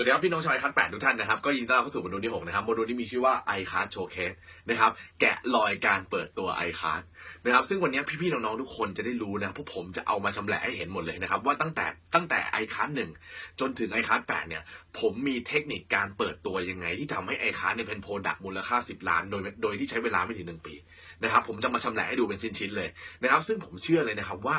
วัสดีครับพี่น้องชาวไอคัสแปดทุกท่านนะครับ ก็ยินดีต้อนรับเข้าสู่โมดูลที่หกนะครับโมดูลที่มีชื่อว่า i c a r d Showcase นะครับแกะรอยการเปิดตัว i c a r d นะครับซึ่งวันนี้พี่ๆน้องๆทุกคนจะได้รู้นะพวกผมจะเอามาชำแหละให้เห็นหมดเลยนะครับว่าตั้งแต่ตั้งแต่ i c a r d หนึ่งจนถึง i c a r d แปดเนี่ยผมมีเทคนิคการเปิดตัวยังไง ที่ทำให้ i c a r d เนี่ยเป็นโปรดักต์มูลค่า 10 ล้าน โดยโดยที่ใช้เวลาไม่ถึงหนึ่งปีนะครับผมจะมาชำแหละให้ดูเป็นชิ้นๆเลยนะครับซึ่งผมเชื่อเลยนะครับว่า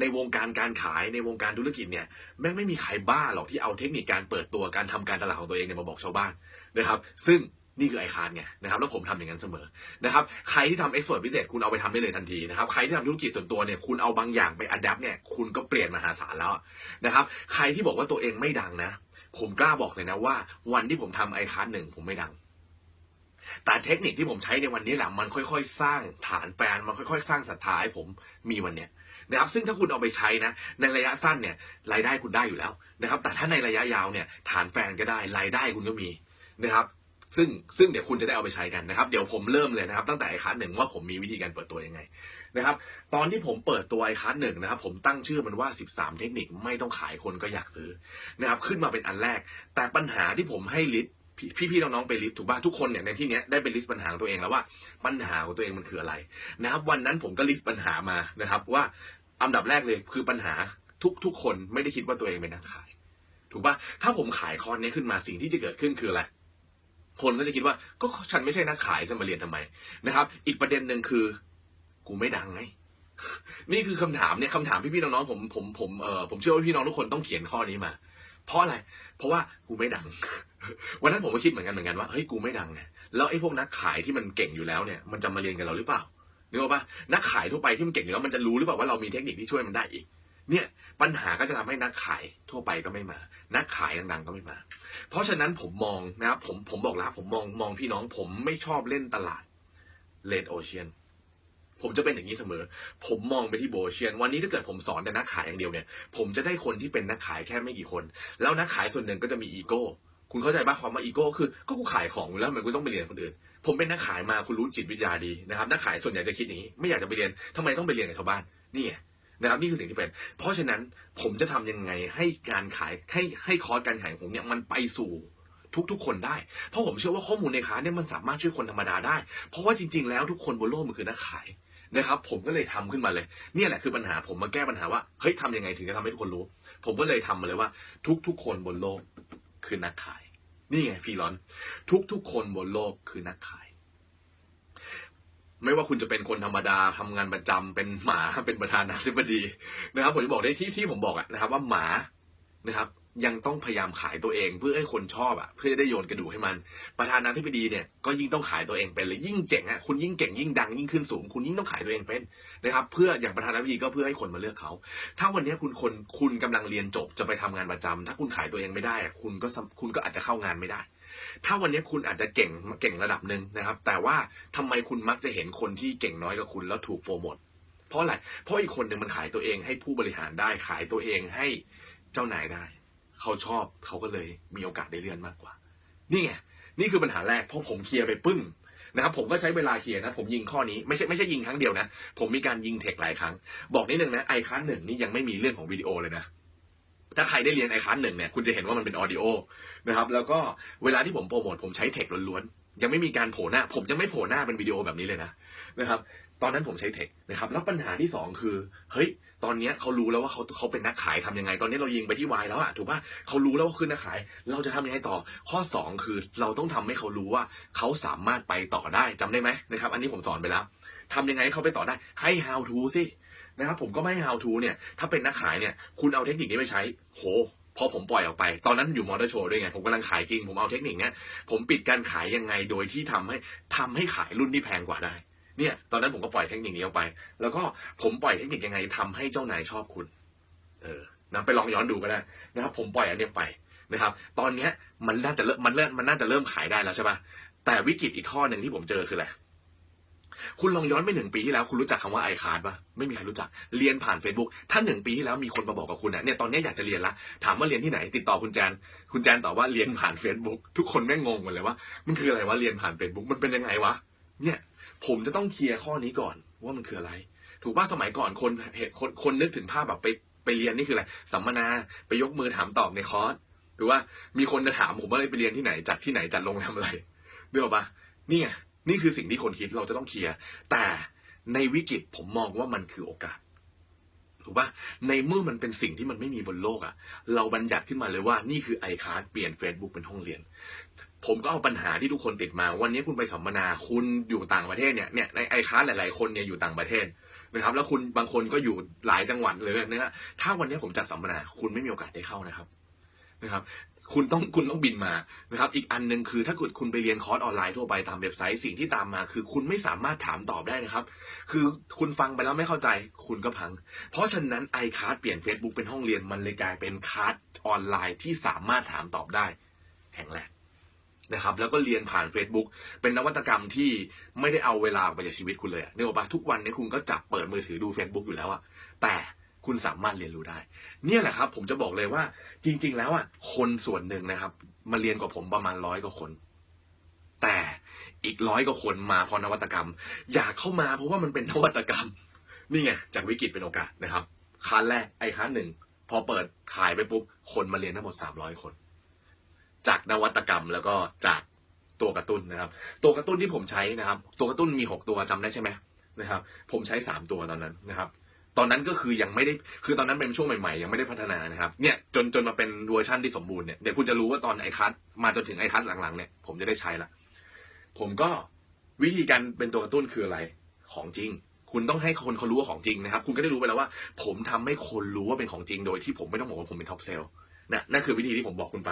ในวงการการขายในวงการธุรกิจเนี่ยแม่งไม่มีใครบ้าหรอกที่เอาเทคนิคการเปิดตัวการทำการตลาดของตัวเองเนี่ยมาบอกชาวบ้านนะครับ ซึ่งนี่คือไอคานไงนะครับแล้วผมทำอย่างนั้นเสมอนะครับใครที่ทำเอ็กซ์เพรสพิเศษคุณเอาไปทำได้เลยทันทีนะครับใครที่ทำธุรกิจส่วนตัวเนี่ยคุณเอาบางอย่างไปอัดแอปเนี่ยคุณก็เปลี่ยนมหาศาลแล้วนะครับใครที่บอกว่าตัวเองไม่ดังนะ ผมกล้าบอกเลยนะว่า วันที่ผมทำไอคานหนึ่งผมไม่ดังแต่เทคนิคที่ผมใช้ในวันนี้แหละมันค่อยๆ สร้างฐานแฟน มันค่อย ๆ สร้างศรัทธาให้ผมมีวันเนี้ย นะครับซึ่งถ้าคุณเอาไปใช้นะในระยะสั้นเนี่ยรายได้คุณได้อยู่แล้วนะครับแต่ถ้าในระยะยาวเนี่ยฐานแฟนก็ได้รายได้คุณก็มีนะครับซึ่งซึ่งเดี๋ยวคุณจะได้เอาไปใช้กันนะครับ เดี๋ยวผมเริ่มเลยนะครับ ตั้งแต่ไอคัสหนึ่งว่าผมมีวิธีการเปิดตัวยังไงนะครับตอนที่ผมเปิดตัวไอคัสหนึ่งนะครับผมตั้งชื่อมันว่า 13 เทคนิคไม่ต้องขายคนก็อยากซื้อนะครับขึ้นมาเป็นอันแรก แต่ปัญหาที่ผมให้ลิสต์พี่ๆน้องๆไปลิสต์ถูกป่ะทุกคนเนี่ยในที่เนี้ยได้ไปลิสต์ปัญหาของตัวเองแล้วว่าปัญหาของตัวเองมันคืออะไรนะครับวันนั้นผมก็ลิสต์ปัญหามานะครับว่า อันดับแรกเลยคือปัญหาทุกทุกคนไม่ได้คิดว่าตัวเองเป็นนักขาย ถูกปะถ้าผมขายคอร์สนี้ขึ้นมาสิ่งที่จะเกิดขึ้นคืออะไรคนก็จะคิดว่าก็ฉันไม่ใช่นักขายจะมาเรียนทำไมนะครับ อีกประเด็นหนึ่งคือ กูไม่ดังไงนี่คือคำถามเนี่ยคำถามพี่ๆน้องๆผมผมผมเออผมเชื่อว่าพี่น้องทุกคนต้องเขียนข้อนี้มา เพราะอะไร เพราะว่ากูไม่ดัง วันนั้นผมก็คิดเหมือนกันเหมือนกันว่าเฮ้ยกูไม่ดังไงแล้วไอ้พวกนักขายที่มันเก่งอยู่แล้วเนี่ย มันจะมาเรียนกับเราหรือเปล่า นึกออกปะนักขายทั่วไปที่มันเก่งอยู่แล้วมันจะรู้หรือเปล่าว่าเรามีเทคนิคที่ช่วยมันได้อีก เนี่ยปัญหาก็จะทำให้นักขายทั่วไปก็ไม่มา นักขายดังๆก็ไม่มา เพราะฉะนั้นผมมองนะครับผมผมบอกแล้วผมมองมองพี่น้อง ผมไม่ชอบเล่นตลาดเลดโอเชียนผมจะเป็นอย่างนี้เสมอ ผมมองไปที่โบเชียน วันนี้ถ้าเกิดผมสอนแต่นักขายอย่างเดียวเนี่ย ผมจะได้คนที่เป็นนักขายแค่ไม่กี่คน แล้วนักขายส่วนหนึ่งก็จะมีอีโก้ คุณเข้าใจป่ะความว่าอีโก้คือ ก็กูขายของอยู่แล้วทำไมกูต้องไปเรียนคนอื่น ผมเป็นนักขายมาคุณรู้จิตวิทยาดีนะครับนักขายส่วนใหญ่จะคิดอย่างนี้ ไม่อยากจะไปเรียนทำไมต้องไปเรียนกับชาวบ้านนี่นะครับนี่คือสิ่งที่เป็น เพราะฉะนั้นผมจะทำยังไงให้การขายให้ให้คอร์สการขายของผมเนี่ยมันไปสู่ทุกๆ คนได้ เพราะผมเชื่อว่าข้อมูลในค้าเนี่ยมันสามารถช่วยคนธรรมดาได้ เพราะว่าจริง ๆ แล้วทุกคนบนโลกมันคือนักขายนะครับ ผมก็เลยทำขึ้นมาเลยเนี่ยแหละคือปัญหาผมมาแก้ปัญหาว่าเฮ้ยทำยังไงถึงจะทำให้ทุกคนรู้ ผมก็เลยทำมาเลยว่า ทุกๆ คนบนโลกคือนักขาย นี่ไงพี่ร้อน ทุกๆ คนบนโลกคือนักขาย ไม่ว่าคุณจะเป็นคนธรรมดาทำงานประจำเป็นหมาเป็นประธานาธิบดีนะครับ ผมจะบอกได้ที่ที่ผมบอกอะนะครับ ว่าหมานะครับ ยังต้องพยายามขายตัวเองเพื่อให้คนชอบอะเพื่อจะได้โยนกระดูกให้มัน ประธานาธิบดีเนี่ยก็ยิ่งต้องขายตัวเองเป็นเลยยิ่งเจ๋งอะคุณยิ่งเก่งยิ่งดังยิ่งขึ้นสูง คุณยิ่งต้องขายตัวเองเป็นนะครับเพื่ออย่างประธานาธิบดีก็เพื่อให้คนมาเลือกเขา ถ้าวันนี้คุณคนคุณกำลังเรียนจบจะไปทำงานประจำถ้าคุณขายตัวเองไม่ได้คุณก็คุณก็อาจจะเข้างานไม่ได้ ถ้าวันนี้คุณอาจจะเก่งเก่งระดับหนึ่งนะครับ แต่ว่าทำไมคุณมักจะเห็นคนที่เก่งน้อยกว่าคุณแล้วถูกโปรโมทเพราะอะไรเพราะอีกคนหนึ่งมันขายตัวเองให้ผู้บริหารได้ขายตัวเองให้เจ้านายได้ เขาชอบเขาก็เลยมีโอกาสได้เลื่อนมากกว่า นี่ไงนี่คือปัญหาแรกเพราะผมเคลียร์ไปปึ้งนะครับผมก็ใช้เวลาเคลียร์นะ ผมยิงข้อนี้ไม่ใช่ไม่ใช่ยิงครั้งเดียวนะ ผมมีการยิงเทคหลายครั้ง บอกนิดนึงนะไอคันหนึ่งนี่ยังไม่มีเรื่องของวิดีโอเลยนะถ้าใครได้เรียนไอคันหนึ่งเนี่ยคุณจะเห็นว่ามันเป็นออดิโอนะครับแล้วก็เวลาที่ผมโปรโมทผมใช้เทคล้วนๆยังไม่มีการโผล่หน้า ผมยังไม่โผล่หน้าเป็นวิดีโอแบบนี้เลยนะนะครับ ตอนนั้นผมใช้เทคนะครับแล้วปัญหาที่สองคือเฮ้ย ตอนนี้เขารู้แล้วว่าเขาเขาเป็นนักขายทำยังไง ตอนนี้เรายิงไปที่วายแล้วอะถูกป่ะเขารู้แล้วว่าคือนักขาย เราจะทำยังไงต่อ ข้อสองคือเราต้องทำให้เขารู้ว่าเขาสามารถไปต่อได้จำได้ไหมนะครับ อันนี้ผมสอนไปแล้วทำยังไงให้เขาไปต่อได้ ให้ how to สินะครับผมก็ไม่ how to เนี่ย ถ้าเป็นนักขายเนี่ย คุณเอาเทคนิคนี้ไปใช้ โหพอผมปล่อยออกไป ตอนนั้นอยู่มอเตอร์โชว์ด้วยไง ผมกำลังขายจริง ผมเอาเทคนิคเนี้ย ผมปิดการขายยังไง โดยที่ทำให้ทำให้ขายรุ่นที่แพงกว่าได้ เนี่ยตอนนั้นผมก็ปล่อยเทคนิคนี้ออกไป แล้วก็ผมปล่อยเทคนิคยังไงทำให้เจ้านายชอบคุณ เออนะไปลองย้อนดูก็ได้นะครับ ผมปล่อยอันนี้ไปนะครับ ตอนเนี้ยมันน่าจะเริ่มมันเริ่มมันน่าจะเริ่มขายได้แล้วใช่ปะแต่วิกฤตอีกข้อหนึ่งที่ผมเจอคืออะไรคุณลองย้อนไปหนึ่งปีที่แล้วคุณรู้จักคำว่าไอคาร์ดปะไม่มีใครรู้จักเรียนผ่าน Facebook ถ้าหนึ่งปีที่แล้วมีคนมาบอกกับคุณอะเนี่ยตอนนี้อยากจะเรียนละถามว่าเรียนที่ไหน ติดต่อคุณแจนคุณแจนตอบว่าเรียนผ่าน Facebook ทุกคนแม่งงงหมดเลยว่ามันคืออะไรวะเรียนผ่าน Facebook มันเป็นยังไงวะ เนี่ยผมจะต้องเคลียร์ข้อนี้ก่อนว่ามันคืออะไร ถูกป่ะสมัยก่อนคนเห็นคนคนนึกถึงภาพแบบไปไปเรียนนี่คืออะไรสัมมนาไปยกมือถามตอบในคอร์สหรือว่ามีคนจะถามผมว่าไปเรียนที่ไหนจัดที่ไหนจัดโรงแรมอะไรนึกออกปะนี่ไงนี่คือสิ่งที่คนคิดเราจะต้องเคลียร์แต่ในวิกฤตผมมองว่ามันคือโอกาสถูกปะในเมื่อมันเป็นสิ่งที่มันไม่มีบนโลกอะ่ะ เราบัญญัติขึ้นมาเลยว่านี่คือไอคาร์ดเปลี่ยน Facebook เป็นห้องเรียน ผมก็เอาปัญหาที่ทุกคนติดมา วันนี้คุณไปสัมมนาคุณอยู่ต่างประเทศเนี่ยเนี่ยในไอค้าหลาย ๆ คนเนี่ยอยู่ต่างประเทศนะครับ แล้วคุณบางคนก็อยู่หลายจังหวัดเลยนะถ้าวันนี้ผมจัดสัมมนาคุณไม่มีโอกาสได้เข้านะครับนะครับ คุณต้องคุณต้องบินมานะครับ อีกอันหนึ่งคือถ้าเกิดคุณไปเรียนคอร์สออนไลน์ทั่วไปตามเว็บไซต์สิ่งที่ตามมา คือคุณไม่สามารถถามตอบได้นะครับ คือคุณฟังไปแล้วไม่เข้าใจ คุณก็พัง เพราะฉะนั้นไอคาร์ดเปลี่ยน Facebook เป็นห้องเรียนมันเลยกลายเป็นคาร์ดออนไลน์ที่สามารถถามตอบได้แห่งแรก นะครับแล้วก็เรียนผ่าน Facebook เป็นนวัตกรรมที่ไม่ได้เอาเวลาออกไปจากชีวิตคุณเลยอะนึกออกปะทุกวันนี้คุณก็จับเปิดมือถือดู Facebook อยู่แล้วอะแต่คุณสามารถเรียนรู้ได้ เนี่ยแหละครับ ผมจะบอกเลยว่าจริง ๆ แล้วอะคนส่วนหนึ่งนะครับ มาเรียนกับผมประมาณร้อยกว่าคน แต่อีกร้อยกว่าคนมาเพราะนวัตกรรม อยากเข้ามาเพราะว่ามันเป็นนวัตกรรม นี่ไงจากวิกฤตเป็นโอกาสนะครับคันแรกไอ้คันหนึ่งพอเปิดขายไปปุ๊บคนมาเรียนทั้งหมดสามร้อยคน จากนวัตกรรมแล้วก็จากตัวกระตุ้นนะครับ ตัวกระตุ้นที่ผมใช้นะครับ ตัวกระตุ้นมีหกตัวจำได้ใช่ไหมนะครับ ผมใช้สามตัวตอนนั้นนะครับ ตอนนั้นก็คือยังไม่ได้คือตอนนั้นเป็นช่วงใหม่ๆ ยังไม่ได้พัฒนานะครับเนี่ยจนจนมาเป็นเวอร์ชันที่สมบูรณ์เนี่ยเดี๋ยวคุณจะรู้ว่าตอนไอคัสมาจนถึงไอคัสหลังๆเนี่ยผมจะได้ใช้ละผมก็วิธีการเป็นตัวกระตุ้นคืออะไรของจริง คุณต้องให้คนเขารู้ว่าของจริงนะครับ คุณก็ได้รู้ไปแล้วว่า ผมทำให้คนรู้ว่าเป็นของจริงโดยที่ผมไม่ต้องบอกว่าผมเป็นท็อปเซลล์นะนั่นคือวิธีที่ผมบอกคุณไป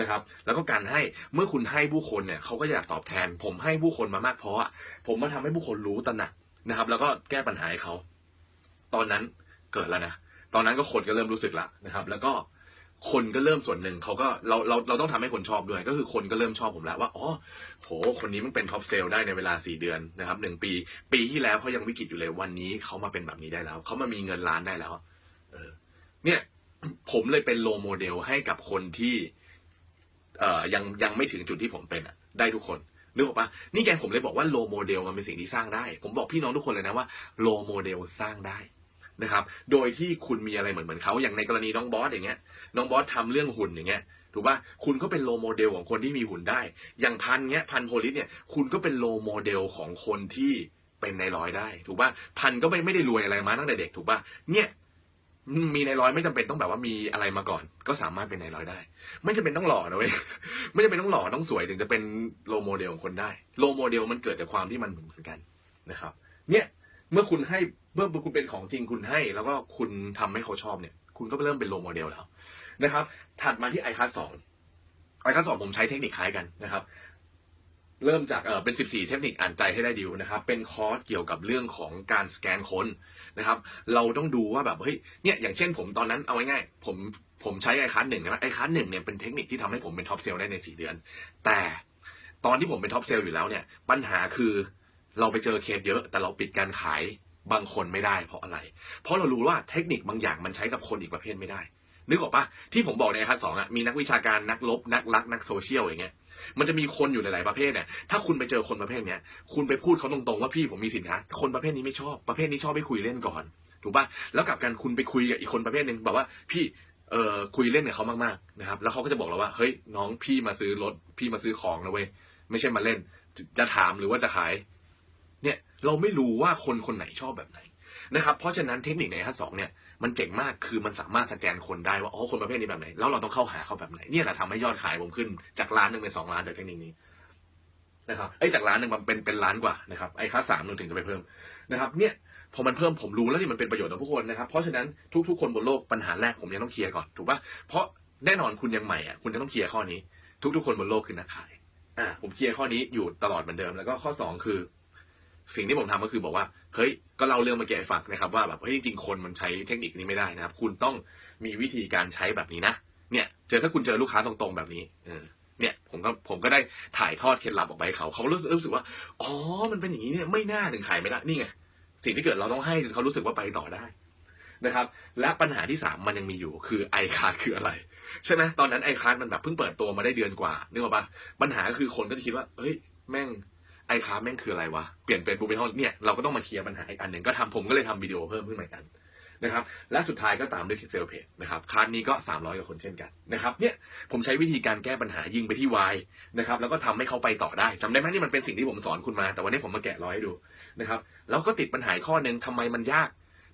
นะครับแล้วก็การให้เมื่อคุณให้ผู้คนเนี่ยเขาก็อยากตอบแทน ผมให้ผู้คนมามากเพราะอผมมาทำให้ผู้คนรู้ตระหนักนะครับ แล้วก็แก้ปัญหาให้เขาตอนนั้นเกิดแล้วนะตอนนั้นก็คนก็เริ่มรู้สึกละนะครับ แล้วก็คนก็เริ่มส่วนหนึ่งเขาก็เราเราเราต้องทำให้คนชอบด้วย ก็คือคนก็เริ่มชอบผมแล้วว่าอ๋อโหคนนี้มันเป็นท็อปเซลได้ในเวลาสี่เดือนนะครับหนึ่งปี ปีที่แล้วเขายังวิกฤตอยู่เลยวันนี้เขามาเป็นแบบนี้ได้แล้วเขามามีเงินล้านได้แล้ว เออ เนี่ย ผมเลยเป็นโลโมเดลให้กับคนที่ ยังยังไม่ถึงจุดที่ผมเป็นอะได้ทุกคนนึกออกปะนี่แกผมเลยบอกว่าโลโมเดลมันเป็นสิ่งที่สร้างได้ ผมบอกพี่น้องทุกคนเลยนะว่าโลโมเดลสร้างได้นะครับ โดยที่คุณมีอะไรเหมือนเหมือนเขาอย่างในกรณีน้องบอสอย่างเงี้ย น้องบอสทำเรื่องหุ่นอย่างเงี้ย ถูกป่ะ คุณก็เป็นโลโมเดลของคนที่มีหุ่นได้ อย่างพันเงี้ยพันโพลิสเนี่ย คุณก็เป็นโลโมเดลของคนที่เป็นในร้อยได้ ถูกป่ะ พันก็ไม่ไม่ได้รวยอะไรมาตั้งแต่เด็กถูกป่ะ เนี่ย มีในร้อยไม่จำเป็นต้องแบบว่ามีอะไรมาก่อน ก็สามารถเป็นในร้อยได้ ไม่จำเป็นต้องหล่อนะเว้ยไม่จำเป็นต้องหล่อต้องสวยถึงจะเป็นโลโมเดลของคนได้โลโมเดลมันเกิดจากความที่มันเหมือนกันนะครับ เนี่ยเมื่อคุณให้เมื่อคุณเป็นของจริงคุณให้ แล้วก็คุณทำให้เขาชอบเนี่ย คุณก็เริ่มเป็นโลโมเดลแล้วนะครับ ถัดมาที่ไอคัสสองไอคัสสองผมใช้เทคนิคคล้ายกันนะครับ เริ่มจากเป็น 14 เทคนิคอ่านใจให้ได้ดิวนะครับ เป็นคอร์สเกี่ยวกับเรื่องของการสแกนคนนะครับ เราต้องดูว่าแบบเฮ้ย เนี่ย อย่างเช่นผมตอนนั้นเอาง่ายๆผม ผมใช้ไอคัสหนึ่งนะไอคัสหนึ่งเนี่ยเป็นเทคนิคที่ทำให้ผมเป็นท็อปเซลได้ใน 4 เดือน แต่ตอนที่ผมเป็นท็อปเซลอยู่แล้วเนี่ย ปัญหาคือเราไปเจอเคสเยอะ แต่เราปิดการขายบางคนไม่ได้เพราะอะไร เพราะเรารู้ว่าเทคนิคบางอย่างมันใช้กับคนอีกประเภทไม่ได้ นึกออกปะที่ผมบอกในไอคัสสองอะ มีนักวิชาการ นักลบ นักรัก นักโซเชียลอย่างเงี้ย มันจะมีคนอยู่หลาย ๆ ประเภทเนี่ย ถ้าคุณไปเจอคนประเภทเนี้ย คุณไปพูดเขาตรง ๆ ว่าพี่ผมมีสินค้า คนประเภทนี้ไม่ชอบ ประเภทนี้ชอบไปคุยเล่นก่อน ถูกป่ะ แล้วกลับกันคุณไปคุยกับอีกคนประเภทหนึ่งบอกว่าพี่เอ่อคุยเล่นกับเขามาก ๆ นะครับ แล้วเขาก็จะบอกเราว่า เฮ้ยน้องพี่มาซื้อรถพี่มาซื้อของนะเว้ย ไม่ใช่มาเล่น จะถามหรือว่าจะขาย เนี่ยเราไม่รู้ว่าคนคนไหนชอบแบบไหนนะครับ เพราะฉะนั้นเทคนิคในคัสสองเนี่ย มันเจ๋งมากคือมันสามารถสแกนคนได้ว่าอ๋อคนประเภทนี้แบบไหนแล้วเราต้องเข้าหาเขาแบบไหนเนี่ยแหละทำให้ยอดขายผมขึ้นจากล้านหนึ่งเป็นสองล้านจากเทคนิคนี้นะครับไอ้จากล้านหนึ่งมันเป็นเป็นล้านกว่านะครับไอ้ค่าสามหนึ่งถึงจะไปเพิ่มนะครับเนี่ยพอมันเพิ่มผมรู้แล้วนี่มันเป็นประโยชน์ต่อผู้คนนะครับเพราะฉะนั้นทุกๆคนบนโลกปัญหาแรกผมยังต้องเคลียร์ก่อนถูกปะเพราะแน่นอนคุณยังใหม่อะคุณจะต้องเคลียร์ข้อนี้ ทุกๆ คนบนโลกคือนักขายอ่าผมเคลียร์ข้อนี้อยู่ตลอดเหมือนเดิม แล้วก็ข้อสองคือ สิ่งที่ผมทำก็คือบอกว่า เฮ้ยก็เล่าเรื่องมื่อกี้ให้ฟังนะครับว่าแบบเฮ้ยจริงๆคนมันใช้เทคนิคนี้ไม่ได้นะครับ คุณต้องมีวิธีการใช้แบบนี้นะเนี่ยเจอถ้าคุณเจอลูกค้าตรงๆแบบนี้เออเนี่ยผมก็ผมก็ได้ถ่ายทอดเคล็ดลับออกไปให้เขาเขารู้สึกรู้สึกว่าอ๋อมันเป็นอย่างนี้เนี่ยไม่น่าถึงขายไม่ได้นี่ไงสิ่งที่เกิดเราต้องให้เขารู้สึกว่าไปต่อได้นะครับ และปัญหาที่สามมันยังมีอยู่คือไอคาร์คืออะไร ใช่ไหมตอนนั้นไอคาร์มันแบบเพิ่งเปิดตัวมาได้เดือนกว่านึกออกปะปัญหาก็คือคนก็จะคิดว่าเฮ้ยแม่ง ไอ้ค้าแม่งคืออะไรวะ เปลี่ยนเป็นบูเป็นห้องเนี่ยเราก็ต้องมาเคลียร์ปัญหาอีกอันหนึ่งก็ทำผมก็เลยทำวิดีโอเพิ่มขึ้นมาอีกอันนะครับและสุดท้ายก็ตามด้วยเซลเพจนะครับคลาสนี้ก็ 300กว่าคนเช่นกันนะครับเนี่ยผมใช้วิธีการแก้ปัญหายิงไปที่ Y นะครับแล้วก็ทำให้เขาไปต่อได้จำได้ไหมนี่มันเป็นสิ่งที่ผมสอนคุณมา แต่วันนี้ผมมาแกะร้อยให้ดูนะครับแล้วก็ติดปัญหาข้อหนึ่งทำไมมันยาก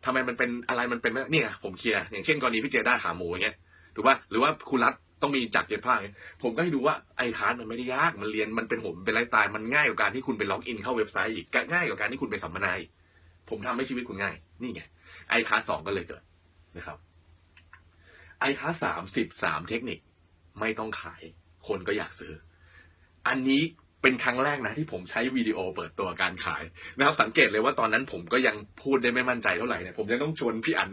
ทำไมมันเป็นอะไรมันเป็นเนี่ยผมเคลียร์อย่างเช่นกรณีพี่เจด้าขาหมูอย่างเงี้ยถูกป่ะหรือว่าคุณรัฐ ต้องมีจักรเย็บผ้าเงี้ยผมก็ให้ดูว่าไอคาร์ดมันไม่ได้ยากมันเรียนมันเป็นผมเป็นไลฟ์สไตล์มันง่ายกว่าการที่คุณไปล็อกอินเข้าเว็บไซต์อีกง่ายกว่าการที่คุณไปสัมมนาอีกผมทำให้ชีวิตคุณง่าย นี่ไงไอคาร์สองก็เลยเกิดนะครับไอคาร์สามสิบสามเทคนิคไม่ต้องขายคนก็อยากซื้อ อันนี้เป็นครั้งแรกนะที่ผมใช้วิดีโอเปิดตัวการขายนะครับ สังเกตเลยว่าตอนนั้นผมก็ยังพูดได้ไม่มั่นใจเท่าไหร่เนี่ยผมยังต้องชวนพี่อัน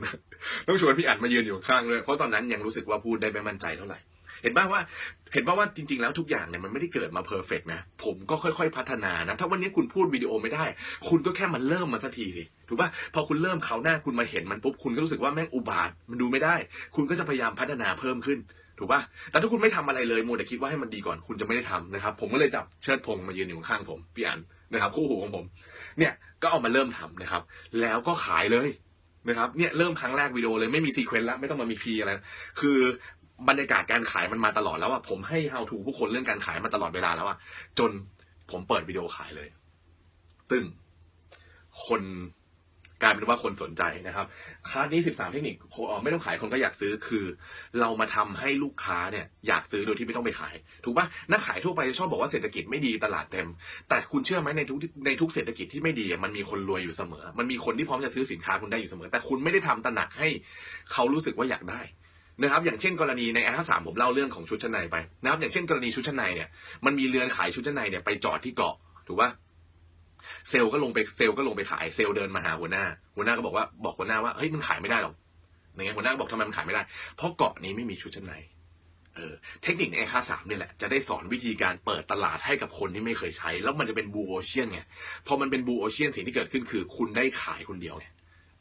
ต้องชวนพี่อันมายืนอยู่ข้างเลยเพราะตอนนั้นยังรู้สึกว่าพูดได้ไม่มั่นใจเท่าไหร่ เห็นบ้างว่าเห็นบ้างว่าจริงๆ แล้วทุกอย่างเนี่ยมันไม่ได้เกิดมาเพอร์เฟกนะ ผมก็ค่อยๆ พัฒนานะ ถ้าวันนี้คุณพูดวิดีโอไม่ได้ คุณก็แค่มันเริ่มมันสักทีสิ ถูกป่ะ พอคุณเริ่มเขาหน้าคุณมาเห็นมันปุ๊บ คุณก็รู้สึกว่าแม่งอุบาท มันดูไม่ได้ คุณก็จะพยายามพัฒนาเพิ่มขึ้น ถูกป่ะ แต่ถ้าคุณไม่ทำอะไรเลยมัวแต่คิดว่าให้มันดีก่อน คุณจะไม่ได้ทำนะครับ ผมก็เลยจับเชิดพงมายืนอยู่ข้างผมพี่อันนะครับ คู่หูของผม เนี่ยก็เอามาเริ่มทำนะครับ แล้วก็ขายเลยนะครับ เนี่ยเริ่มครั้งแรกวิดีโอเลยไม่มีซีเควนต์แล้วไม่ต้องมามีพีอะไร คือ บรรยากาศการขายมันมาตลอดแล้วอะผมให้ how to ผู้คนเรื่องการขายมาตลอดเวลาแล้วอะจนผมเปิดวิดีโอขายเลย ตึ้งคนกลายเป็นว่าคนสนใจนะครับคลาสนี้ 13 เทคนิคไม่ต้องขายคนก็อยากซื้อคือ เรามาทำให้ลูกค้าเนี่ยอยากซื้อโดยที่ไม่ต้องไปขาย ถูกปะนักขายทั่วไปชอบบอกว่าเศรษฐกิจไม่ดีตลาดเต็ม แต่คุณเชื่อไหมในทุกในทุกเศรษฐกิจที่ไม่ดีมันมีคนรวยอยู่เสมอ มันมีคนที่พร้อมจะซื้อสินค้าคุณได้อยู่เสมอ แต่คุณไม่ได้ทำตระหนักให้เขารู้สึกว่าอยากได้ นะครับอย่างเช่นกรณีในแอร์สามผมเล่าเรื่องของชุดชั้นในไปนะครับอย่างเช่นกรณีชุดชั้นในเนี่ยมันมีเรือนขายชุดชั้นในเนี่ยไปจอดที่เกาะถูกป่ะเซลล์ก็ลงไปเซลล์ก็ลงไปขายเซลล์เดินมาหาหัวหน้า หัวหน้าก็บอกว่าบอกหัวหน้าว่าเฮ้ยมันขายไม่ได้หรอกอย่างเงี้ยหัวหน้าก็บอกทำไมมันขายไม่ได้ เพราะเกาะนี้ไม่มีชุดชั้นในเออเทคนิคในแอร์สามเนี่ยแหละจะได้สอนวิธีการเปิดตลาดให้กับคนที่ไม่เคยใช้ แล้วมันจะเป็นบูโอเชียนไงพอมันเป็นบูโอเชียนสิ่งที่เกิดขึ้นคือ คุณได้ขายคนเดียวไง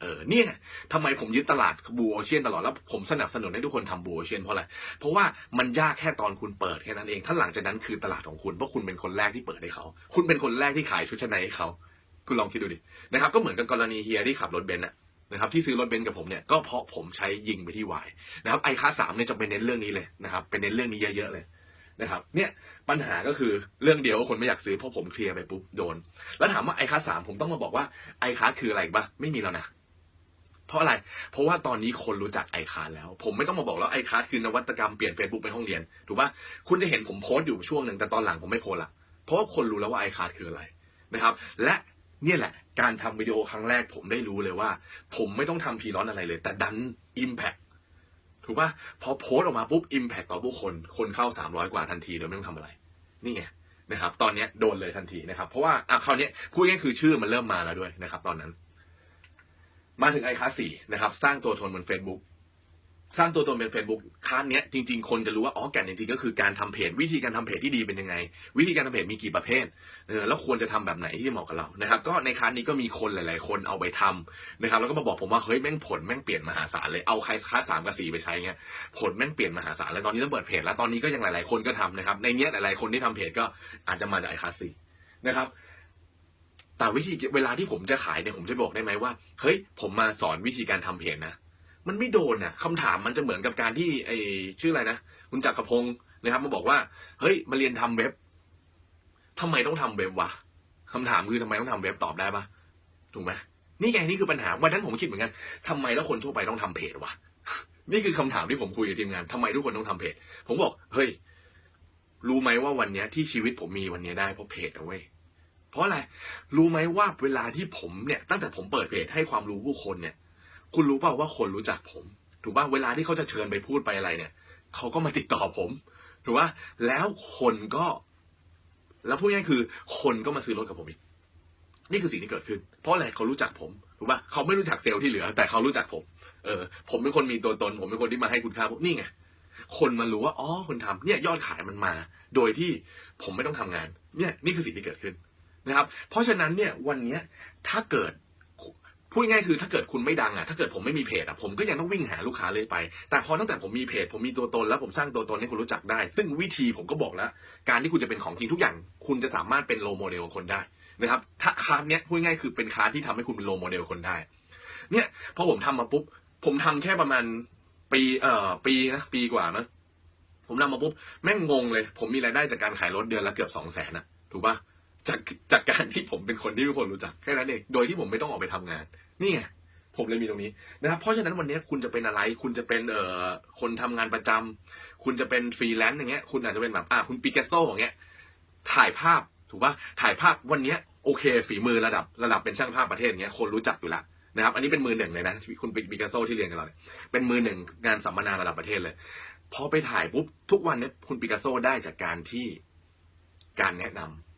เออเนี่ยทำไมผมยึดตลาดบูโอเชียนตลอด แล้วผมสนับสนุนให้ทุกคนทำบูโอเชียนเพราะอะไร เพราะว่ามันยากแค่ตอนคุณเปิดแค่นั้นเอง ถ้าหลังจากนั้นคือตลาดของคุณเพราะคุณเป็นคนแรกที่เปิดให้เขา คุณเป็นคนแรกที่ขายชุดชั้นในให้เขา คุณลองคิดดูดิ นะครับ ก็เหมือนกับกรณีเฮียที่ขับรถเบนซ์อะนะครับที่ซื้อรถเบนซ์กับผมเนี่ยก็เพราะผมใช้ยิงไปที่วายนะครับไอคาสามเนี่ยจะเป็นเน้นเรื่องนี้เลยนะครับเป็นเน้นเรื่องนี้เยอะๆเลยนะครับเนี่ยปัญหาก็คือเรื่องเดียวว่าคนไม่อยากซื้อเพราะผมเคลียร์ไปปุ๊บโดน แล้วถามว่าไอคาสามผมต้องมาบอกว่าไอคาคืออะไรปะไม่มีแล้วนะ เพราะอะไร เพราะว่าตอนนี้คนรู้จักไอคาร์แล้ว ผมไม่ต้องมาบอกแล้วไอคาร์คือนวัตกรรมเปลี่ยน Facebook เป็นห้องเรียน ถูกปะคุณจะเห็นผมโพสต์อยู่ช่วงหนึ่งแต่ตอนหลังผมไม่โพสละ เพราะว่าคนรู้แล้วว่าไอคาร์คืออะไรนะครับ และเนี่ยแหละ การทำวิดีโอครั้งแรกผมได้รู้เลยว่า ผมไม่ต้องทำพีร้อนอะไรเลย แต่ดันอิมแพคถูกปะพอโพสต์ออกมาปุ๊บอิมแพคต่อผู้คน คนเข้าสามร้อยกว่าทันทีโดยไม่ต้องทำอะไร นี่ไงนะครับ ตอนนี้โดนเลยทันทีนะครับ เพราะว่าอะคราวนี้ยพูดง่ายคือชื่อมันเริ่มมาแล้วด้วยนะครับ ตอนนั้น มาถึงไอคาสสี่นะครับ สร้างตัวตนบน Facebook สร้างตัวตนเป็น Facebook คันเนี้ยจริง ๆ คนจะรู้ว่าอ๋อแก่นจริงๆก็คือการทำเพจวิธีการทำเพจที่ดีเป็นยังไง วิธีการทำเพจมีกี่ประเภทเออแล้วควรจะทำแบบไหนที่เหมาะกับเรานะครับ ก็ในคันนี้ก็มีคนหลาย ๆ คนเอาไปทำนะครับ แล้วก็มาบอกผมว่าเฮ้ยแม่งผลแม่งเปลี่ยนมหาศาลเลยเอาใครคัสสามกับสี่ไปใช้เงี้ยผลแม่งเปลี่ยนมหาศาลแล้วตอนนี้ต้องเปิดเพจแล้วตอนนี้ก็ยังหลาย ๆ คนก็ทำนะครับในเนี้ยหลายๆคนที่ทำเพจก็อาจจะมาจากไอคัสสี่นะครับ แต่วิธีเวลาที่ผมจะขายเนี่ยผมจะบอกได้ไหมว่าเฮ้ยผมมาสอนวิธีการทำเพจนะมันไม่โดนน่ะคำถามมันจะเหมือนกับการที่ไอชื่ออะไรนะคุณจักรพงศ์นะครับมาบอกว่า เฮ้ยมาเรียนทำเว็บทำไมต้องทำเว็บวะคำถามคือทำไมต้องทำเว็บตอบได้ปะถูกไหมนี่ไงนี่คือปัญหาวันนั้นผมคิดเหมือนกันทำไมแล้วคนทั่วไปต้องทำเพจวะนี่คือคำถามที่ผมคุยกับทีมงานทำไมทุกคนต้องทำเพจ ผมบอก เฮ้ย รู้ไหมว่าวันนี้ที่ชีวิตผมมีวันนี้ได้เพราะเพจนะเว้ย เพราะอะไร รู้ไหมว่าเวลาที่ผมเนี่ย ตั้งแต่ผมเปิดเพจให้ความรู้ผู้คนเนี่ย คุณรู้เปล่าว่าคนรู้จักผม ถูกป่ะเวลาที่เขาจะเชิญไปพูดไปอะไรเนี่ย เขาก็มาติดต่อผม ถูกป่ะแล้วคนก็ แล้วพูดง่ายคือ คนก็มาซื้อรถกับผมอีก นี่คือสิ่งที่เกิดขึ้น เพราะอะไรเขารู้จักผม ถูกป่ะเขาไม่รู้จักเซลล์ที่เหลือ แต่เขารู้จักผม เออ ผมเป็นคนมีตัวตน ผมเป็นคนที่มาให้คุณค่าพวกนี่ไงคนมารู้ว่า อ๋อ คนทำเนี่ยยอดขายมันมา โดยที่ผมไม่ต้องทำงาน เนี่ย นี่คือสิ่งที่เกิดขึ้น นะครับ เพราะฉะนั้นเนี่ยวันนี้ถ้าเกิดพูดง่ายๆคือถ้าเกิดคุณไม่ดังอะถ้าเกิดผมไม่มีเพจอะผมก็ยังต้องวิ่งหาลูกค้าเลยไป แต่พอตั้งแต่ผมมีเพจผมมีตัวตนแล้วผมสร้างตัวตนให้คนรู้จักได้ ซึ่งวิธีผมก็บอกแล้ว การที่คุณจะเป็นของจริงทุกอย่าง คุณจะสามารถเป็นโลโมเดลคนได้นะครับถ้าคาร์ดเนี้ยพูดง่ายๆคือเป็นคาร์ดที่ทำให้คุณเป็นโลโมเดลคนได้ เนี่ยพอผมทำมาปุ๊บผมทำแค่ประมาณปีเอ่อปีนะปีกว่านะผมทำมาปุ๊บแม่งงงเลย ผมมีรายได้จากการขายรถเดือนละเกือบสองแสนนะถูกปะ จากจากการที่ผมเป็นคนที่ทุกคนรู้จักแค่นั้นเองโดยที่ผมไม่ต้องออกไปทำงาน นี่ไงผมเลยมีตรงนี้นะครับ เพราะฉะนั้นวันนี้คุณจะเป็นอะไร คุณจะเป็นเอ่อคนทำงานประจำคุณจะเป็นฟรีแลนซ์อย่างเงี้ย คุณอาจจะเป็นแบบอ่าคุณปิกัสโซอย่างเงี้ย ถ่ายภาพถูกปะถ่ายภาพวันเนี้ยโอเค ฝีมือระดับระดับเป็นช่างภาพประเทศเนี้ยคนรู้จักอยู่ล้วนะครับ อันนี้เป็นมือหนึ่งเลยนะคุณปิกัสโซที่เรียนกับเราเป็นมือหนึ่งงานสัมมนาระดับประเทศเลยพอไปถ่ายปุ๊บทุกวันเนี้ยคุณปิกัสโซได้จากการที่การแนะนำ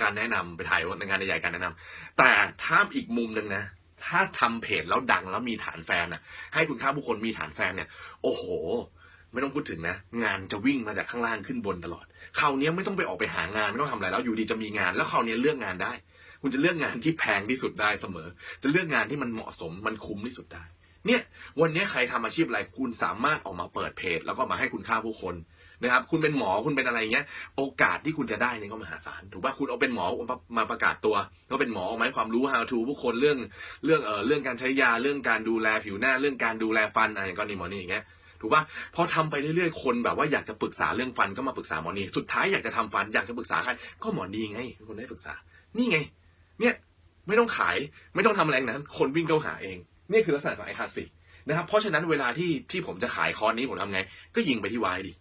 การแนะนำไปถ่ายในงานใหญ่ๆการแนะนำแต่ถ้าอีกมุมหนึ่งนะ ถ้าทำเพจแล้วดังแล้วมีฐานแฟนอะ ให้คุณค่าผู้คนมีฐานแฟนเนี่ย โอ้โห ไม่ต้องพูดถึงนะ งานจะวิ่งมาจากข้างล่างขึ้นบนตลอดคราวนี้ไม่ต้องไปออกไปหางานไม่ต้องทำอะไรแล้วอยู่ดีจะมีงาน แล้วคราวนี้เลือกงานได้ คุณจะเลือกงานที่แพงที่สุดได้เสมอ จะเลือกงานที่มันเหมาะสมมันคุ้มที่สุดได้ เนี่ย วันนี้ใครทำอาชีพอะไรคุณสามารถออกมาเปิดเพจ แล้วก็มาให้คุณค่าผู้คน นะครับคุณเป็นหมอคุณเป็นอะไรเงี้ยโอกาสที่คุณจะได้เนี่ยก็มหาศาลถูกป่ะคุณเอาเป็นหมอมาประกาศตัวก็เป็นหมอออาให้ความรู้ how to ผู้คนเรื่องเรื่องเอ่อเรื่องการใช้ยาเรื่องการดูแลผิวหน้าเรื่องการดูแลฟันอะไรอย่างก็นี่หมอนี่อย่างเงี้ยถูกป่ะพอทำไปเรื่อยๆคนแบบว่าอยากจะปรึกษาเรื่องฟันก็มาปรึกษาหมอนี่สุดท้ายอยากจะทำฟันอยากจะปรึกษาใครก็หมอดีไงคนได้ปรึกษา นี่ไง เนี่ยไม่ต้องขายไม่ต้องทำอะไรนั้น คนวิ่งเข้าหาเอง นี่คือลักษณะของไอคาสินะครับเพราะฉะนั้นเวลาที่ที่ผมจะขายคอร์สนี้ผมทำไง ก็ยิงไปที่วายดิ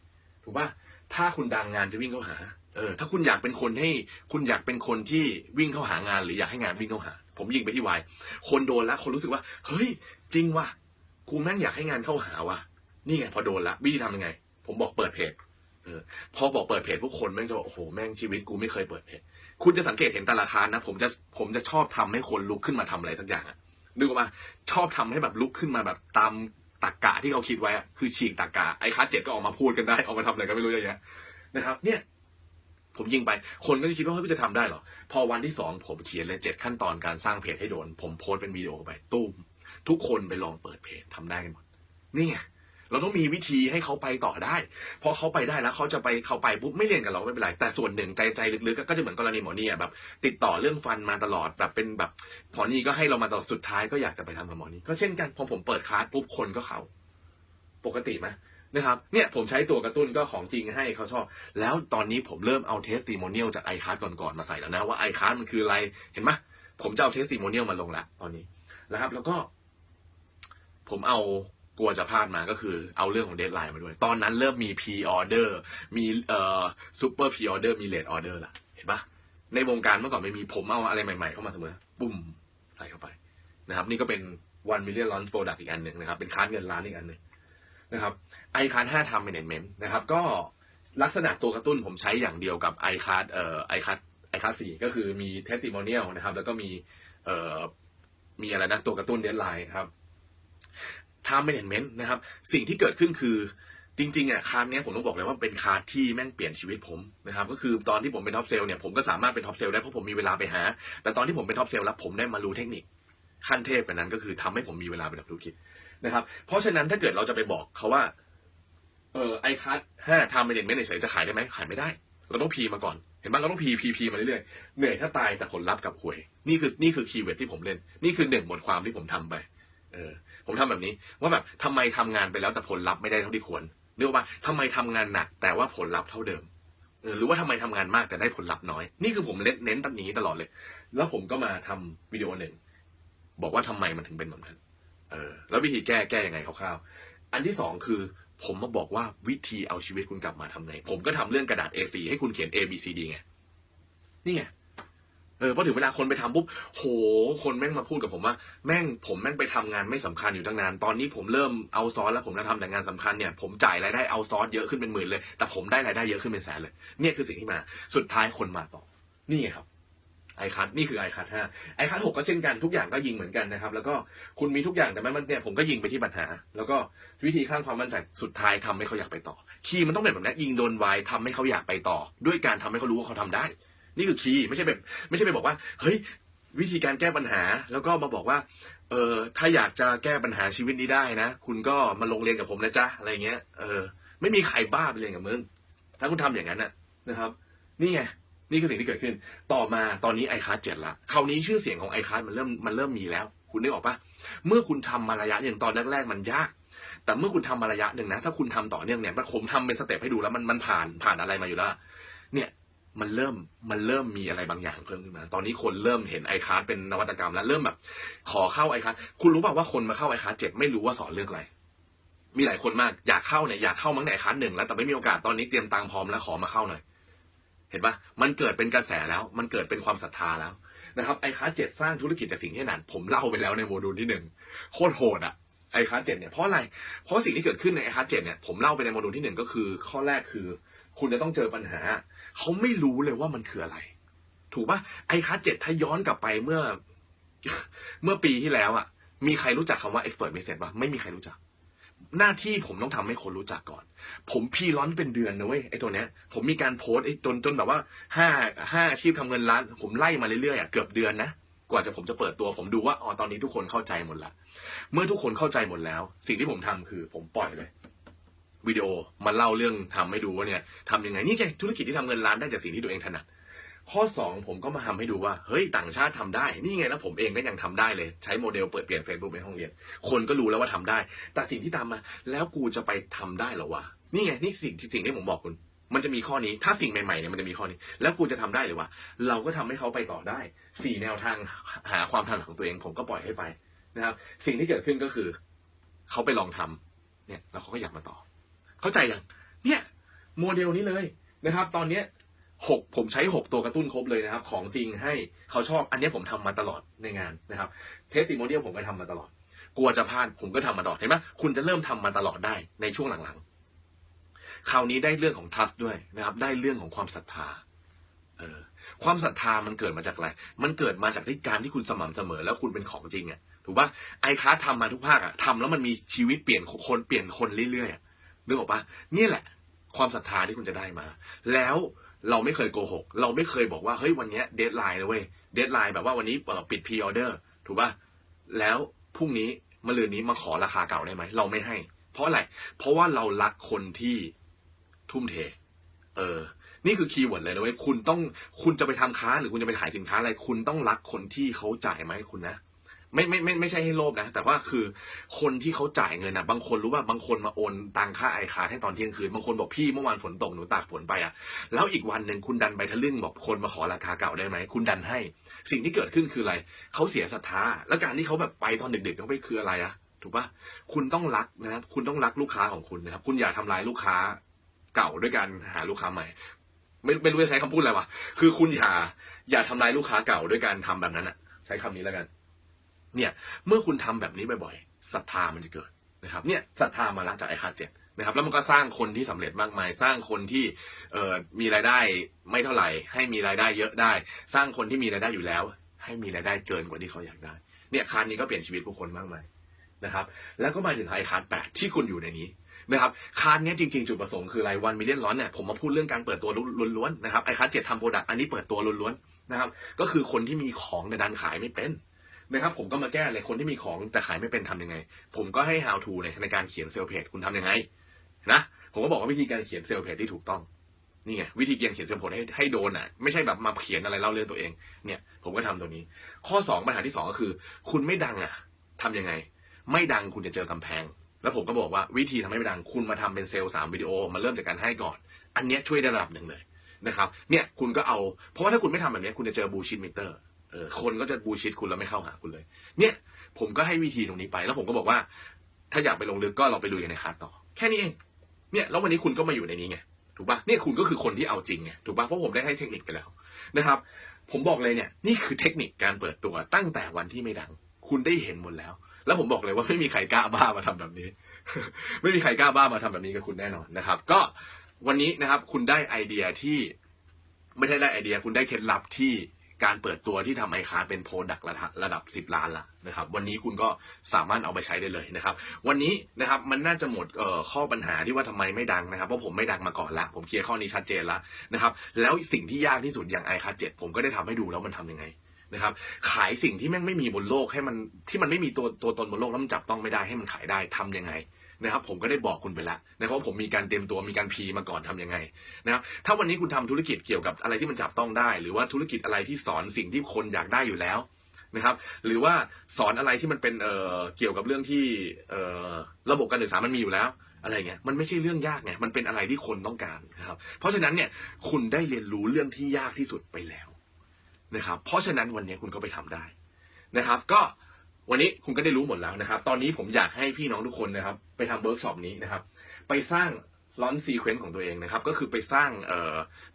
ถูกป่ะถ้าคุณดังงานจะวิ่งเข้าหาเออถ้าคุณอยากเป็นคนให้คุณอยากเป็นคนที่วิ่งเข้าหางานหรืออยากให้งานวิ่งเข้าหา ผมยิงไปที่วายคนโดนแล้วคนรู้สึกว่า เฮ้ย จริงว่ะกูแม่งอยากให้งานเข้าหาว่ะนี่ไงพอโดนละวิธีทำยังไง ผมบอกเปิดเพจเออพอบอกเปิดเพจพวกคนแม่งจะบอกโอ้โหแม่งชีวิตกูไม่เคยเปิดเพจคุณจะสังเกตเห็นแต่ละคานนะผมจะผมจะชอบทำให้คนลุกขึ้นมาทำอะไรสักอย่างอะนึกออกมาชอบทำให้แบบลุกขึ้นมาแบบตาม ตากกะที่เขาคิดไว้คือฉีกตากกะไอ้คัสเจ็ดก็ออกมาพูดกันได้ออกมาทำอะไรก็ไม่รู้เยอะแยะนะครับ เนี่ยผมยิงไป คนก็จะคิดว่าเฮ้ยจะทำได้เหรอ พอวันที่สองผมเขียนเลยเจ็ดขั้นตอนการสร้างเพจให้โดน ผมโพสต์เป็นวิดีโอไปตุ้ม ทุกคนไปลองเปิดเพจทำได้กันหมด นี่ไง เราต้องมีวิธีให้เขาไปต่อได้ เพราะเขาไปได้แล้วเขาจะไปเขาไปปุ๊บไม่เรียนกับเราไม่เป็นไร แต่ส่วนหนึ่งใจใจลึกๆก็จะเหมือนกรณีหมอนี่อะแบบ ติดต่อเรื่องฟันมาตลอดแบบเป็นแบบหมอนี่ก็ให้เรามาตลอดสุดท้ายก็อยากจะไปทำกับหมอนี่ก็เช่นกันพอผมเปิดคลาสปุ๊บคนก็เขาปกติไหมนะครับเนี่ยผมใช้ตัวกระตุ้นก็ของจริงให้เขาชอบ แล้วตอนนี้ผมเริ่มเอาเทสติโมเนียลจากไอคาร์ก่อนๆมาใส่แล้วนะว่าไอคาร์มันคืออะไรเห็นไหมผมจะเอาเทสติโมเนียลมาลงละตอนนี้นะครับ แล้วก็ ผมเอา กลัวจะพลาดมาก็คือเอาเรื่องของเดทไลน์มาด้วย ตอนนั้นเริ่มมี p ีออเดอร์มีเอ่อซูเปอร์พ r ออเดอร์มีเลทออเดอร์ละเห็นปะในวงการเมื่อก่อนไม่มีผมเอาอะไรใหม่ๆเข้ามาเสมอปุ้มใส่เข้าไปนะครับนี่ก็เป็น one million launch product อีกอันหนึ่งนะครับ เป็นคาร์ดเงินล้านอีกอันหนึ่งนะครับไอคาร์ดห้าทำเมนเมนต์นะครับ ก็ลักษณะตัวกระตุ้นผมใช้อย่างเดียวกับไอคาร์ดเอ่อไอคาร์ดไอคาร์ดสี่ก็คือมีเทสติโมเนียลนะครับ แล้วก็มีเอ่อมีอะไรนะตัวกระตุ้นเดทไลน์ครับ time management นะครับ สิ่งที่เกิดขึ้นคือจริงๆอะคาร์ดเนี้ยผมต้องบอกเลยว่าเป็นคาร์ดที่แม่งเปลี่ยนชีวิตผมนะครับก็คือตอนที่ผมเป็นท็อปเซลล์เนี่ยผมก็สามารถเป็นท็อปเซลล์ได้เพราะผมมีเวลาไปหา แต่ตอนที่ผมเป็นท็อปเซลล์แล้วผมได้มารู้เทคนิคขั้นเทพกว่านั้นก็คือทำให้ผมมีเวลาไปกับธุรกิจนะครับ เพราะฉะนั้นถ้าเกิดเราจะไปบอกเขาว่า เออไอคัสห้าทำเป็นเด่นไม่เฉยจะขายได้ไหมขายไม่ได้ เราต้องพีมาก่อน เห็นบ้างเราต้องพีพีพีมาเรื่อยๆเหนื่อยถ้าตายแต่ผลลัพธ์กับหวย นี่คือนี่คือคีย์เวิร์ดที่ผมเล่น นี่คือหนึ่งบทความที่ผมทำไป เออ ผมทำแบบนี้ ว่าแบบทำไมทำงานไปแล้วแต่ผลลัพธ์ไม่ได้เท่าที่ควรเรียกว่าทำไมทำงานหนัก แต่ว่าผลลัพธ์เท่าเดิมหรือว่าทำไมทำงานมากแต่ได้ผลลัพธ์น้อย นี่คือผมเน้นเน้นตรงนี้ตลอดเลย แล้วผมก็มาทำวิดีโอหนึ่งบอกว่าทำไมมันถึงเป็นแบบนั้นเออแล้ววิธีแก้แก้ยังไงคร่าวๆอันที่สองคือผมมาบอกว่าวิธีเอาชีวิตคุณกลับมาทำไง ผมก็ทำเรื่องกระดาษ A4 ให้คุณเขียน A B C D ไงนี่ไง เออพอถึงเวลาคนไปทำปุ๊บโห คนแม่งมาพูดกับผมว่า แม่งผมแม่งไปทำงานไม่สำคัญอยู่ตั้งนาน ตอนนี้ผมเริ่มเอาซอสแล้วผมจะทำแต่งานสำคัญเนี่ยผมจ่ายรายได้เอาซอสเยอะขึ้นเป็นหมื่นเลย แต่ผมได้รายได้เยอะขึ้นเป็นแสนเลย เนี่ยคือสิ่งที่มา สุดท้ายคนมาต่อ นี่ไงครับไอคัทนี่คือไอคัทห้าไอคัทหกก็เช่นกันทุกอย่างก็ยิงเหมือนกันนะครับ แล้วก็คุณมีทุกอย่างแต่มันเนี่ยผมก็ยิงไปที่ปัญหา แล้วก็วิธีข้างความมั่นใจสุดท้ายทำให้เขาอยากไปต่อ คีย์มันต้องเป็นแบบนี้ยิงโดนไวทำให้เขาอยากไปต่อ ด้วยการทำให้เขารู้ว่าเขาทำได้ นี่คือคีย์ไม่ใช่แบบไม่ใช่ไปบอกว่า เฮ้ย วิธีการแก้ปัญหา แล้วก็มาบอกว่า เออถ้าอยากจะแก้ปัญหาชีวิตนี้ได้นะ คุณก็มาลงเรียนกับผมนะจ๊ะอะไรเงี้ยเออไม่มีใครบ้าไปเรียนกับมึงถ้าคุณทำอย่างนั้นนะนะครับ นี่ไงนี่คือสิ่งที่เกิดขึ้น ต่อมาตอนนี้ไอคาร์เจ็ดละคราวนี้ชื่อเสียงของไอคาร์มันเริ่มมันเริ่มมีแล้ว คุณนึกออกปะเมื่อคุณทำมาระยะหนึ่งตอนแรกๆมันยาก แต่เมื่อคุณทำมาระยะหนึ่งนะ ถ้าคุณทำต่อเนื่องเนี่ยผมทำเป็นสเต็ปให้ดูแล้วมันมันผ่านผ่านอะไรมาอยู่แล้ว มันเริ่มมันเริ่มมีอะไรบางอย่างเพิ่มขึ้นมา ตอนนี้คนเริ่มเห็นไอคาร์ดเป็นนวัตกรรมแล้วเริ่มแบบ ขอเข้าไอคาร์ดคุณรู้ป่าว่าคนมาเข้าไอคาร์ดเจ็ดไม่รู้ว่าสอนเรื่องอะไร มีหลายคนมากอยากเข้าเนี่ยอยากเข้ามั้งไอคาร์หนึ่งแล้วแต่ไม่มีโอกาสตอนนี้เตรียมตังค์พร้อมแล้วขอมาเข้าหน่อย เห็นปะมันเกิดเป็นกระแสแล้ว มันเกิดเป็นความศรัทธาแล้วนะครับไอคาร์ดเจ็ดสร้างธุรกิจจากสิ่งที่นั้น ผมเล่าไปแล้วในโมดูลที่หนึ่งโคตรโหดอะไอคาร์ดเจ็ดเนี่ยเพราะอะไร เพราะสิ่งที่เกิดขึ้นในไอคาร์ดเจ็ดเนี่ยผมเล่าไปในโมดูลที่หนึ่งก็คือ ข้อแรกคือ คุณจะต้องเจอปัญหา เขาไม่รู้เลยว่ามันคืออะไร ถูกปะไอคาร์ดเจ็ดถ้าย้อนกลับไปเมื่อ เมื่อปีที่แล้วอะมีใครรู้จักคำว่า expert message ปะไม่มีใครรู้จัก หน้าที่ผมต้องทำให้คนรู้จักก่อน ผมพีร้อนเป็นเดือนนะเว้ยไอ้ตัวเนี้ย ผมมีการโพสต์ไอ้จนจนแบบว่าห้าห้าอาชีพทำเงินล้าน ผมไล่มาเรื่อยๆอะเกือบเดือนนะกว่าจะผมจะเปิดตัวผมดูว่าอ๋อตอนนี้ทุกคนเข้าใจหมดละ เมื่อทุกคนเข้าใจหมดแล้ว สิ่งที่ผมทำคือผมปล่อยเลย วิดีโอมาเล่าเรื่องทำให้ดูว่าเนี่ยทำยังไงนี่ไงธุรกิจที่ทำเงินล้านได้จากสิ่งที่ตัวเองถนัดข้อสองผมก็มาทำให้ดูว่า เฮ้ยต่างชาติทำได้ นี่ไงแล้วผมเองก็ยังทำได้เลย ใช้โมเดลเปิดเปลี่ยน Facebook ในห้องเรียน คนก็รู้แล้วว่าทำได้ แต่สิ่งที่ตามมา แล้วกูจะไปทำได้หรอวะนี่ไงนี่สิ่งสิ่งที่ผมบอกคุณ มันจะมีข้อนี้ถ้าสิ่งใหม่ๆเนี่ยมันจะมีข้อนี้ แล้วกูจะทำได้หรือวะเราก็ทำให้เขาไปต่อได้สี่แนวทางหาความถนัดของตัวเองผมก็ปล่อยให้ไปนะครับสิ่งที่เกิดขึ้นก็คือ เขาไปลองทำเนี่ยแล้วเขาก็อยากมาต่อ เข้าใจยังเนี่ยโมเดลนี้เลยนะครับ ตอนเนี้ยหกผมใช้หกตัวกระตุ้นครบเลยนะครับ ของจริงให้เขาชอบอันนี้ผมทำมาตลอดในงานนะครับเทสติโมเดลผมก็ทำมาตลอด กลัวจะพลาดผมก็ทำมาตลอดเห็นไหมคุณจะเริ่มทำมาตลอดได้ในช่วงหลังๆ คราวนี้ได้เรื่องของ trust ด้วยนะครับ ได้เรื่องของความศรัทธาเออความศรัทธามันเกิดมาจากอะไร มันเกิดมาจากที่การที่คุณสม่ำเสมอ แล้วคุณเป็นของจริงอะ ถูกปะไอคาร์ทำมาทุกภาคอะทำแล้วมันมีชีวิตเปลี่ยนคนเปลี่ยนคนเรื่อยๆอะ นึกออกปะเนี่ยแหละ ความศรัทธาที่คุณจะได้มา แล้วเราไม่เคยโกหก เราไม่เคยบอกว่าเฮ้ยวันนี้เดทไลน์นะเว้ยเดทไลน์แบบว่าวันนี้ปิดพรีออเดอร์ถูกปะแล้วพรุ่งนี้มะรืนนี้มาขอราคาเก่าได้ไหมเราไม่ให้ เพราะอะไร เพราะว่าเรารักคนที่ทุ่มเท เออ นี่คือคีย์เวิร์ดเลยนะเว้ยคุณต้องคุณจะไปทำค้าหรือคุณจะไปขายสินค้าอะไร คุณต้องรักคนที่เขาจ่ายมาให้คุณนะ ไม่ไม่ไม่ไม่ใช่ให้โลภนะ แต่ว่าคือคนที่เขาจ่ายเงินนะบางคนรู้ว่าบางคนมาโอนตังค่าไอคาให้ตอนเที่ยงคืนบางคนบอกพี่เมื่อวานฝนตกหนูตากฝนไปอะแล้วอีกวันหนึ่งคุณดันไปทะลึ่งบอกคนมาขอราคาเก่าได้ไหมคุณดันให้ สิ่งที่เกิดขึ้นคืออะไรเขาเสียศรัทธาแล้วการที่เขาแบบไปตอนดึกๆเขาไปคืออะไรอะถูกปะคุณต้องรักนะครับคุณต้องรักลูกค้าของคุณนะครับคุณอย่าทำลายลูกค้าเก่าด้วยการหาลูกค้าใหม่ไม่ไม่รู้จะใช้คำพูดอะไรวะคือคุณอย่าอย่าทำลายลูกค้าเก่าด้วยการทำแบบนั้นอะใช้คำนี้แล้วกัน เนี่ยเมื่อคุณทำแบบนี้บ่อยๆศรัทธามันจะเกิดนะครับเนี่ยศรัทธามาละจากไอคาเจ็ดนะครับแล้วมันก็สร้างคนที่สำเร็จมากมาย สร้างคนที่เอ่อมีรายได้ไม่เท่าไหร่ ให้มีรายได้เยอะได้ สร้างคนที่มีรายได้อยู่แล้ว ให้มีรายได้เกินกว่าที่เขาอยากได้เนี่ยคานนี้ก็เปลี่ยนชีวิตผู้คนมากมายนะครับแล้วก็มาถึงไอคานแปดที่คุณอยู่ในนี้นะครับคานนี้จริงๆ จุดประสงค์คืออะไรวันมิเลียนร้อนเนี่ยผมมาพูดเรื่องการเปิดตัวล้วนๆนะครับไอคานเจ็ดทำโปรดักต์อันนี้เปิดตัวล้วนๆนะครับก็คือคนที่มีของแต่ดันขายไม่เป็น นะครับผมก็มาแก้เลยคนที่มีของแต่ขายไม่เป็นทำยังไง ผมก็ให้ how to ในในการเขียนเซลล์เพจคุณทำยังไงนะผมก็บอกว่าวิธีการเขียนเซลล์เพจที่ถูกต้องนี่ไงวิธีการเขียนเซลล์เพจให้ให้โดนอะไม่ใช่แบบมาเขียนอะไรเล่าเรื่องตัวเองเนี่ย ผมก็ทำตัวนี้ ข้อสองปัญหาที่สองก็คือ คุณไม่ดังอะทำยังไง ไม่ดังคุณจะเจอกำแพง แล้วผมก็บอกว่าวิธีทำให้ไม่ดังคุณมาทำเป็นเซลล์สามวิดีโอมาเริ่มจากการให้ก่อน อันนี้ช่วยได้ระดับหนึ่งเลยนะครับเนี่ยคุณก็เอาเพราะว่าถ้าคุณไม่ทำแบบนี้คุณจะเจอบูชิ t มิเตอร์ ออคนก็จะบูชิดคุณแล้วไม่เข้าหาคุณเลย เนี่ย ผมก็ให้วิธีตรงนี้ไป แล้วผมก็บอกว่า ถ้าอยากไปลงลึกก็เราไปลุยกันในคลาสต่อ แค่นี้เอง เนี่ยแล้ววันนี้คุณก็มาอยู่ในนี้ไงถูกปะเนี่ยคุณก็คือคนที่เอาจริงไงถูกปะเพราะผมได้ให้เทคนิคไปแล้วนะครับ ผมบอกเลยเนี่ย นี่คือเทคนิคการเปิดตัวตั้งแต่วันที่ไม่ดัง คุณได้เห็นหมดแล้ว แล้วผมบอกเลยว่าไม่มีใครกล้าบ้ามาทำแบบนี้ ไม่มีใครกล้าบ้ามาทำแบบนี้กับคุณแน่นอนนะครับ ก็วันนี้นะครับ คุณได้ไอเดียที่ ไม่ใช่ได้ไอเดีย คุณได้เคล็ดลับที่ การเปิดตัวที่ทำไอคาร์เป็นโปรดักระดับระดับ 10 ล้านละนะครับวันนี้คุณก็สามารถเอาไปใช้ได้เลยนะครับวันนี้นะครับมันน่าจะหมดข้อปัญหาที่ว่าทำไมไม่ดังนะครับเพราะผมไม่ดังมาก่อนละผมเคลียร์ข้อนี้ชัดเจนแล้วนะครับแล้วสิ่งที่ยากที่สุดอย่างไอคาร์เจ็ดผมก็ได้ทำให้ดูแล้วมันทำยังไงนะครับขายสิ่งที่แม่งไม่มีบนโลกให้มันที่มันไม่มีตัวตัวตนบนโลกแล้วมันจับต้องไม่ได้ให้มันขายได้ทำยังไง นะครับผมก็ได้บอกคุณไปแล้วนะครับว่าผมมีการเตรียมตัวมีการพีมาก่อนทำยังไงนะครับถ้าวันนี้คุณทำธุรกิจเกี่ยวกับอะไรที่มันจับต้องได้ หรือว่าธุรกิจอะไรที่สอนสิ่งที่คนอยากได้อยู่แล้วนะครับหรือว่าสอนอะไรที่มันเป็นเอ่อเกี่ยวกับเรื่องที่เอ่อระบบการศึกษามันมีอยู่แล้วอะไรเงี้ยมันไม่ใช่เรื่องยากไงมันเป็นอะไรที่คนต้องการนะครับเพราะฉะนั้นเนี่ยคุณได้เรียนรู้เรื่องที่ยากที่สุดไปแล้วนะครับเพราะฉะนั้นวันนี้คุณก็ไปทำได้นะครับ ก็ วันนี้คุณก็ได้รู้หมดแล้วนะครับ ตอนนี้ผมอยากให้พี่น้องทุกคนนะครับ ไปทำเวิร์กช็อปนี้นะครับ ไปสร้างลอนซีเควนต์ของตัวเองนะครับ ก็คือไปสร้าง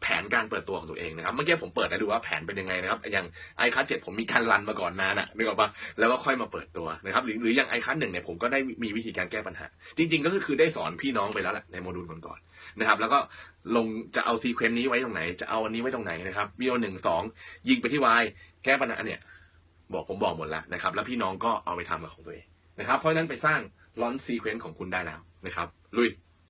แผนการเปิดตัวของตัวเองนะครับ เมื่อกี้ผมเปิดให้ดูว่าแผนเป็นยังไงนะครับ อย่างไอคัสเจ็ดผมมีการรันมาก่อนนานอะนึกออกปะแล้วก็ค่อยมาเปิดตัวนะครับ หรือหรืออย่างไอคัสหนึ่งเนี่ยผมก็ได้มีวิธีการแก้ปัญหา จริง ๆ ก็คือได้สอนพี่น้องไปแล้วแหละในโมดูลก่อนๆนะครับ แล้วก็ลงจะเอาซีเควนต์นี้ไว้ตรงไหน จะเอาอันนี้ไว้ตรงไหนนะครับวีโอหนึ่งสองยิงไปที่ y แก้ปัญหาเนี่ย บอกผมบอกหมดแล้วนะครับ แล้วพี่น้องก็เอาไปทำกับของตัวเองนะครับ เพราะนั้นไปสร้างลอนซีเควนต์ของคุณได้แล้วนะครับ ลุย